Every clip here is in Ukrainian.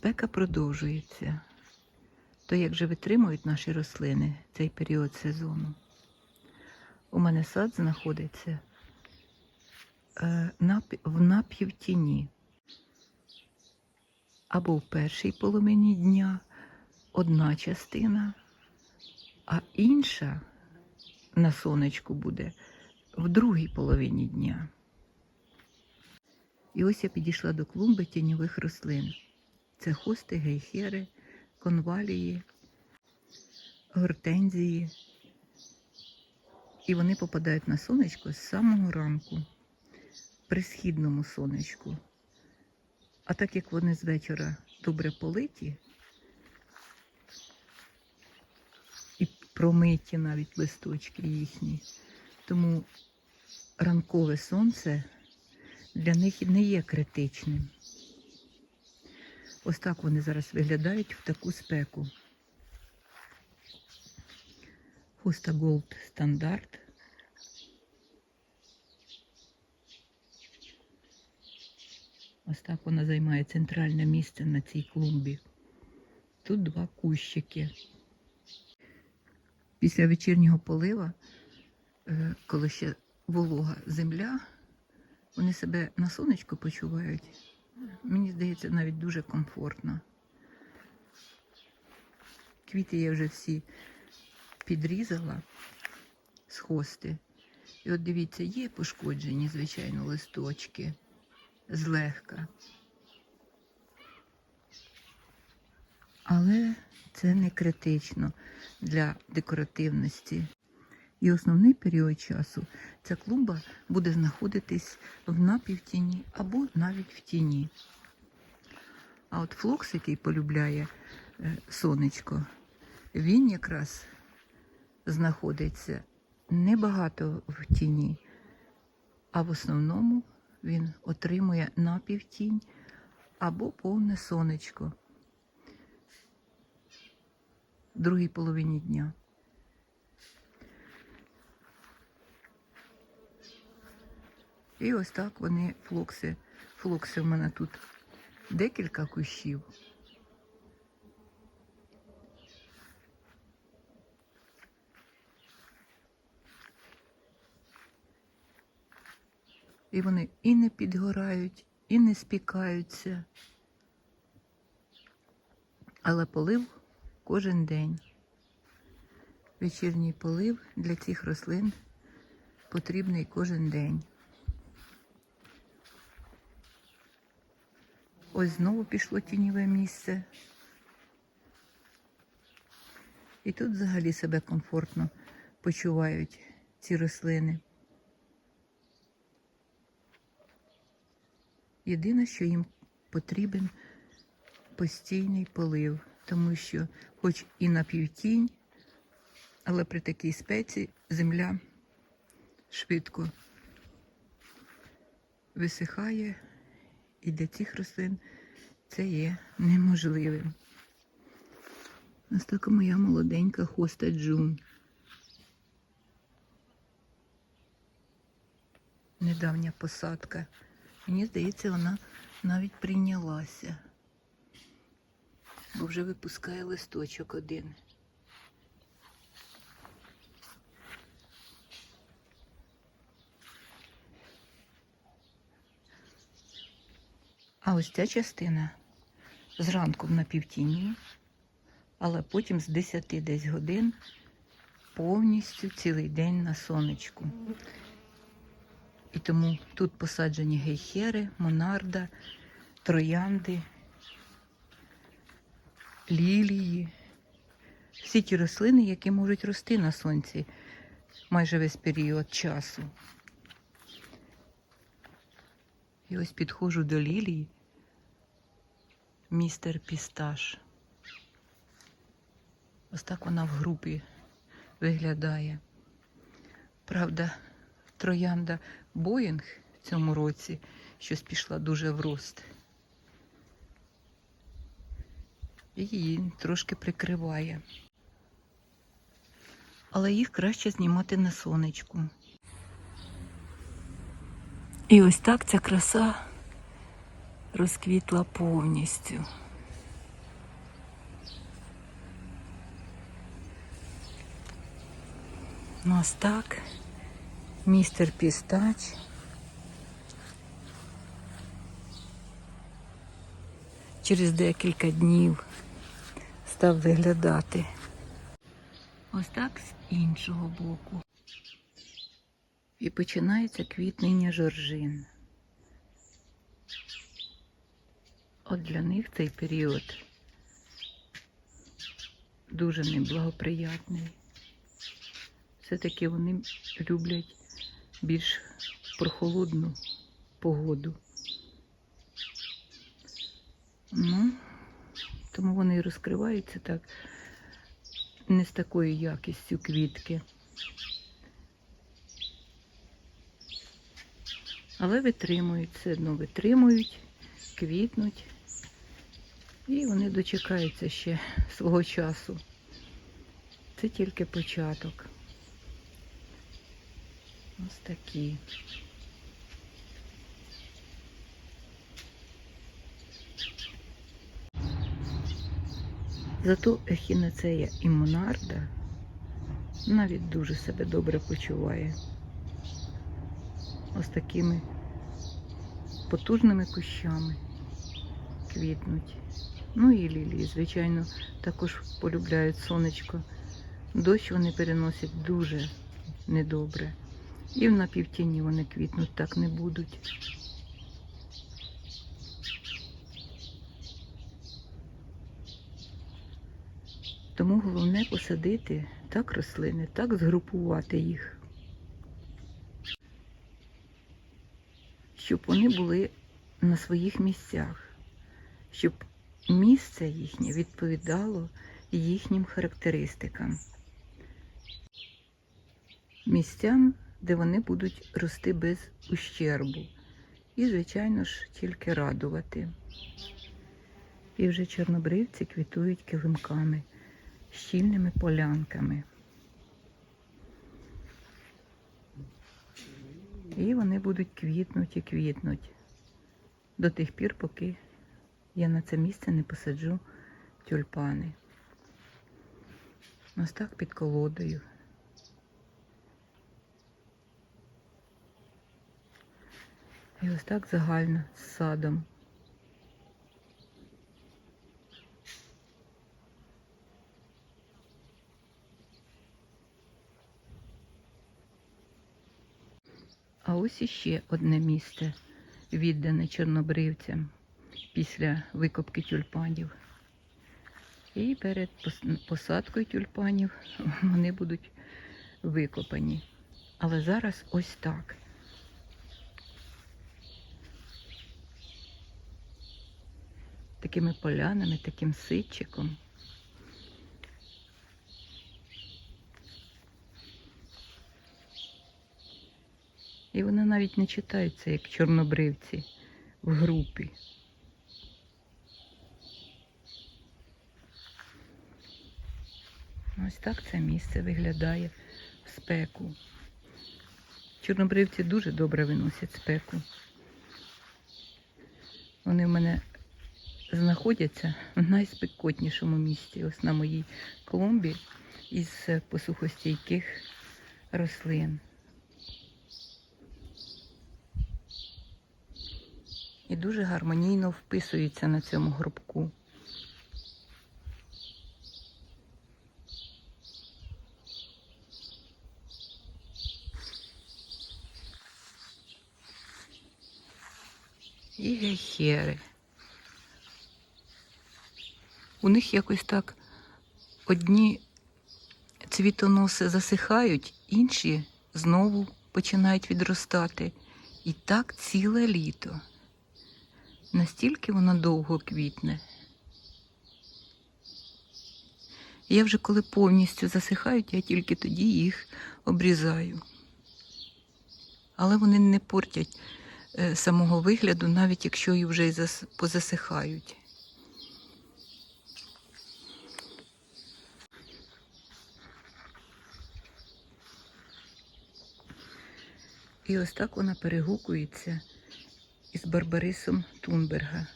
спека продовжується. То як же витримують наші рослини цей період сезону? У мене сад знаходиться е, в напівтіні. Або в першій половині дня одна частина, а інша на сонечку буде в другій половині дня. І ось я підійшла до клумби тіньових рослин. Це хости, гейхери, конвалії, гортензії. І вони попадають на сонечко з самого ранку, при східному сонечку. А так як вони з вечора добре политі і промиті навіть листочки їхні, тому ранкове сонце для них не є критичним. Ось так вони зараз виглядають в таку спеку. Хуста Голд стандарт. Ось так вона займає центральне місце на цій клумбі. Тут два кущики. Після вечірнього полива, е, коли ще волога земля, вони себе на сонечку почувають. Мені здається, навіть дуже комфортно. Квіти я вже всі підрізала з хости. І от дивіться, є пошкоджені, звичайно, листочки злегка. Але це не критично для декоративності. І основний період часу ця клумба буде знаходитись в напівтіні або навіть в тіні. А от флокс, який полюбляє е, сонечко, він якраз знаходиться небагато в тіні, а в основному він отримує напівтінь або повне сонечко в другій половині дня. І ось так вони флокси. Флокси в мене тут декілька кущів. І вони і не підгорають, і не спікаються. Але полив кожен день. Вечірній полив для цих рослин потрібний кожен день. Ось знову пішло тіньове місце. І тут взагалі себе комфортно почувають ці рослини. Єдине, що їм потрібен постійний полив, тому що, хоч і на півтінь, але при такій спеці земля швидко висихає, і для цих рослин це є неможливим. Ось така моя молоденька хоста Джун. Недавня посадка. Мені здається, вона навіть прийнялася, бо вже випускає листочок один. А ось ця частина зранку на півтіні, але потім з 10 десь годин повністю цілий день на сонечку. І тому тут посаджені гейхери, монарда, троянди, лілії. Всі ті рослини, які можуть рости на сонці майже весь період часу. І ось підходжу до лілії, містер Пісташ. Ось так вона в групі виглядає. Правда, троянда Боїнг в цьому році щось пішла дуже в рост. І її трошки прикриває. Але їх краще знімати на сонечку. І ось так ця краса розквітла повністю. Ну, ось так, містер Пістач. Через декілька днів став виглядати. Ось так з іншого боку. І починається квітнення жоржин. От для них цей період дуже неблагоприятний. Все-таки вони люблять більш прохолодну погоду. Ну, тому вони розкриваються так не з такою якістю квітки. Але витримують, все одно витримують, квітнуть. І вони дочекаються ще свого часу. Це тільки початок. Ось такі. Зато ехінацея і монарда навіть дуже себе добре почуває. Ось такими потужними кущами квітнуть. Ну і лілії, звичайно, також полюбляють сонечко. Дощ вони переносять дуже недобре. І в напівтіні вони квітнуть так не будуть. Тому головне посадити так рослини, так згрупувати їх, щоб вони були на своїх місцях, щоб місце їхнє відповідало їхнім характеристикам. Місцям, де вони будуть рости без ущербу. І, звичайно ж, тільки радувати. І вже чорнобривці квітують килимками, щільними полянками. І вони будуть квітнуть і квітнуть до тих пір, поки я на це місце не посаджу тюльпани. Ось так під колодою. І ось так загально з садом. А ось іще одне місце, віддане чорнобривцям після викопки тюльпанів. І перед посадкою тюльпанів вони будуть викопані. Але зараз ось так. Такими полянами, таким ситчиком. І вони навіть не читаються, як чорнобривці в групі. Ось так це місце виглядає в спеку. Чорнобривці дуже добре виносять спеку. Вони в мене знаходяться в найспекотнішому місці, ось на моїй клумбі із посухостійких рослин. І дуже гармонійно вписуються на цьому горбку. І гейхери. У них якось так одні цвітоноси засихають, інші знову починають відростати. І так ціле літо. Настільки воно довго квітне. Я вже коли повністю засихають, я тільки тоді їх обрізаю. Але вони не портять е, самого вигляду, навіть якщо і вже зас- позасихають. І ось так вона перегукується із Барбарисом Тунберга.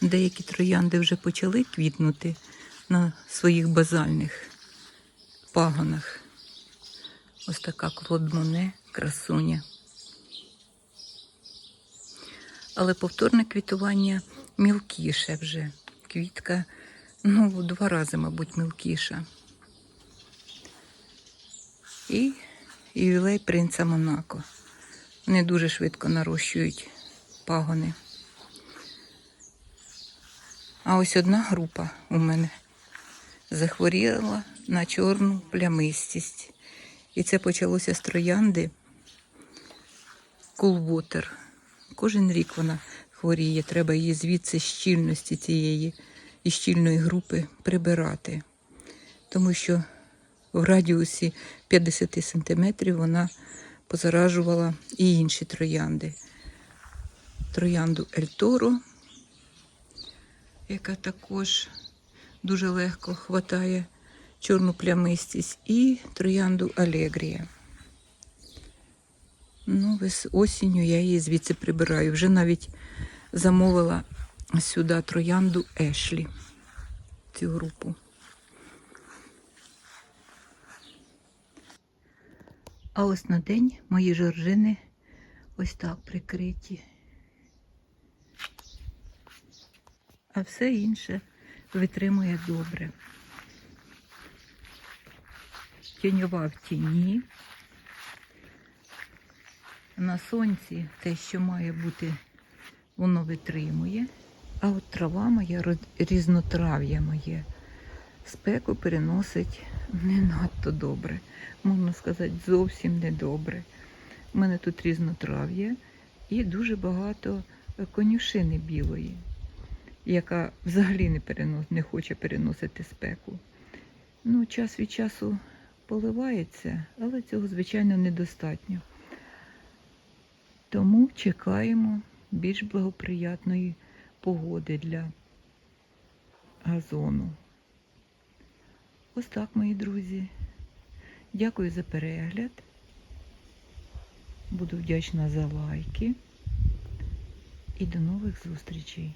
Деякі троянди вже почали квітнути, на своїх базальних пагонах. Ось така клодмоне, красуня. Але повторне квітування мілкіше вже. Квітка, ну, два рази, мабуть, мілкіша. І ювілей принца Монако. Вони дуже швидко нарощують пагони. А ось одна група у мене захворіла на чорну плямистість. І це почалося з троянди Кулвотер. Кожен рік вона хворіє. Треба її звідси щільності цієї і щільної групи прибирати. Тому що в радіусі 50 сантиметрів вона позаражувала і інші троянди. Троянду Ельторо, яка також дуже легко хватає чорну плямистість, і троянду Алегрія. Ну, осінню я її звідси прибираю. Вже навіть замовила сюди троянду Ешлі, цю групу. А ось на день мої жоржини ось так прикриті. А все інше витримує добре. Тіньова в тіні. На сонці те, що має бути, воно витримує. А от трава моя, різнотрав'я моє, спеку переносить не надто добре. Можна сказати, зовсім не добре. У мене тут різнотрав'я і дуже багато е, конюшини білої, яка взагалі не, перенос, не хоче переносити спеку. Ну, час від часу поливається, але цього, звичайно, недостатньо. Тому чекаємо більш благоприятної погоди для газону. Ось так, мої друзі. Дякую за перегляд. Буду вдячна за лайки. І до нових зустрічей.